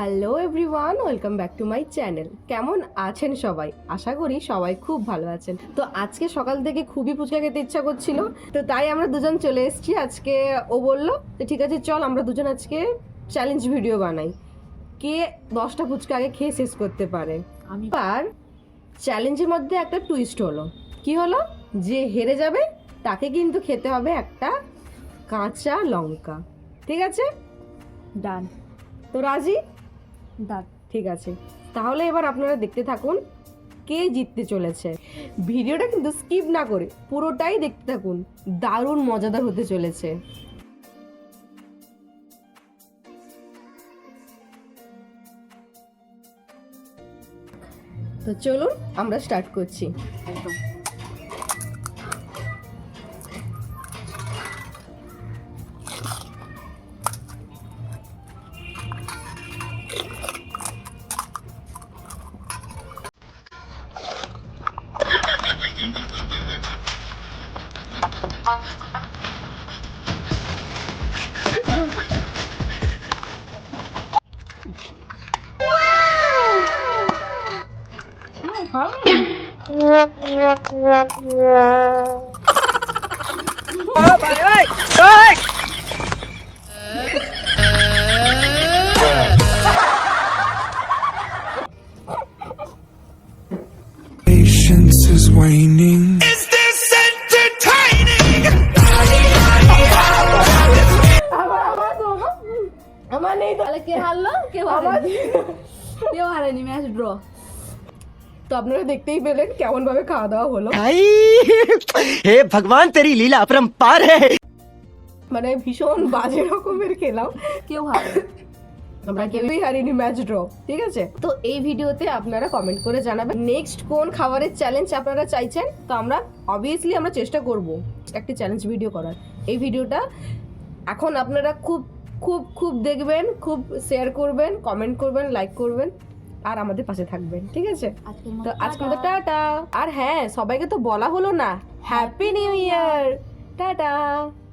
Hello everyone welcome back to my channel. কেমন আছেন সবাই? আশা করি সবাই খুব ভালো আছেন। তো আজকে সকাল থেকে খুবই ফুচকা খেতে ইচ্ছা করছিল তো তাই আমরা দুজন চলে এসেছি। আজকে ও বলল যে ঠিক আছে চল আমরা দুজন আজকে চ্যালেঞ্জ ভিডিও বানাই। কে দশটা ফুচকা আগে খেয়ে শেষ করতে পারে? আমি আর চ্যালেঞ্জের মধ্যে একটা টুইস্ট হলো। কি হলো? যে হেরে যাবে তাকে কিন্তু খেতে হবে একটা কাঁচা লঙ্কা। ঠিক আছে? ডান তো রাজি? ঠিক আছে। তাহলে এবার আপনারা দেখতে থাকুন কে জিততে চলেছে। ভিডিওটা কিন্তু স্কিপ না করে পুরোটাই দেখতে থাকুন। দারুণ মজাদার হতে চলেছে। তো চলুন আমরা স্টার্ট করছি। একদম। Patience is waning. আমার নেই তো তাহলে কে হারলো? কেউ হারেনি কেউ হারেনি ম্যাচ ড্র। তো আপনারা দেখতেই পেলেন কেমন ভাবে খাওয়া দাওয়া হলো হে ভগবান তেরি লীলা অপরম্পার হে। মানে ভীষণ বাজে রকমের খেলাম। কেউ হারেনি। আমরা কেউই হারিনি ম্যাচ ড্র ঠিক আছে? তো এই ভিডিওতে আপনারা কমেন্ট করে জানাবেন নেক্সট কোন খাবারের চ্যালেঞ্জ আপনারা চাইছেন? তো আমরা অবভিয়াসলি আমরা চেষ্টা করব একটি চ্যালেঞ্জ ভিডিও করার। এই ভিডিওটা এখন আপনারা খুব খুব খুব দেখবেন খুব শেয়ার করবেন কমেন্ট করবেন লাইক করবেন আর আমাদের পাশে থাকবেন ঠিক আছে? তো আজকে তো টাটা। আর হ্যাঁ সবাইকে তো বলা হলো না। Happy new year tata!